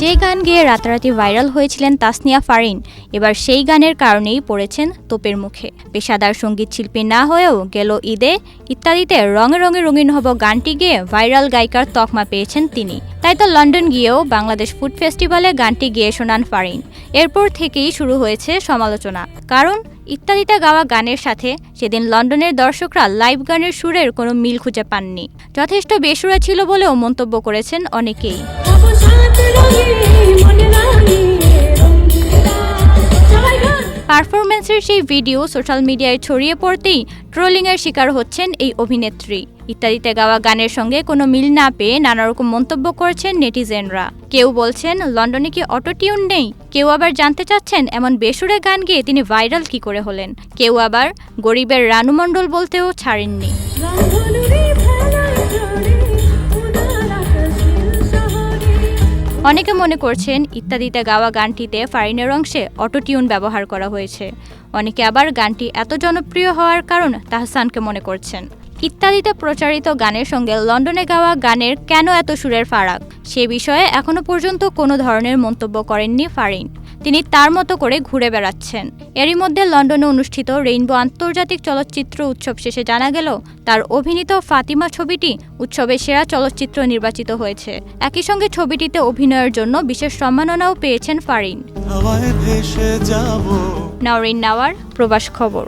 যে গান গেয়ে রাতারাতি ভাইরাল হয়েছিলেন তাসনিয়া ফারিন, এবার সেই গানের কারণেই পড়েছেন তোপের মুখে। পেশাদার সংগীত শিল্পী না হয়েও গেল ঈদে, ইত্যাদিতে রঙে রঙে রঙিন হব গানটি গেয়ে ভাইরাল গায়িকার তকমা পেয়েছেন তিনি। তাই তো লন্ডন গিয়েও বাংলাদেশ ফুড ফেস্টিভ্যালে গানটি গেয়ে শোনান ফারিন। এরপর থেকেই শুরু হয়েছে সমালোচনা। কারণ, ইত্যাদিতে গাওয়া গানের সাথে সেদিন লন্ডনের দর্শকরা লাইভ গানের সুরের কোনো মিল খুঁজে পাননি। যথেষ্ট বেসুরা ছিল বলেও মন্তব্য করেছেন অনেকেই। পারফরমেন্সের সেই ভিডিও সোশ্যাল মিডিয়ায় ছড়িয়ে পড়তেই ট্রোলিংয়ের শিকার হচ্ছেন এই অভিনেত্রী। ইত্যাদিতে গাওয়া গানের সঙ্গে কোনো মিল না পেয়ে নানা রকম মন্তব্য করছেন নেটিজেনরা। কেউ বলছেন, লন্ডনে কি অটো টিউন নেই? কেউ আবার জানতে চাচ্ছেন, এমন বেসুরে গান গেয়ে তিনি ভাইরাল কি করে হলেন? কেউ আবার, গরিবের রানু মণ্ডল বলতেও ছাড়েননি। অনেকে মনে করছেন ইত্যাদিতে গাওয়া গানটিতে ফারিনের অংশে অটোটিউন ব্যবহার করা হয়েছে। অনেকে আবার গানটি এত জনপ্রিয় হওয়ার কারণ তাহসানকে মনে করছেন। ইত্যাদিতে প্রচারিত গানের সঙ্গে লন্ডনে গাওয়া গানের কেন এত সুরের ফারাক? সে বিষয়ে এখনও পর্যন্ত কোনো ধরনের মন্তব্য করেননি ফারিন। তিনি তার মতো করে ঘুরে বেড়াচ্ছেন। এরই মধ্যে লন্ডনে অনুষ্ঠিত রেইনবো আন্তর্জাতিক চলচ্চিত্র উৎসব শেষে জানা গেল তার অভিনীত ফাতিমা ছবিটি উৎসবের সেরা চলচ্চিত্র নির্বাচিত হয়েছে। একই সঙ্গে ছবিটিতে অভিনয়ের জন্য বিশেষ সম্মাননাও পেয়েছেন ফারিন। নওরিন নাওয়ার প্রবাস খবর।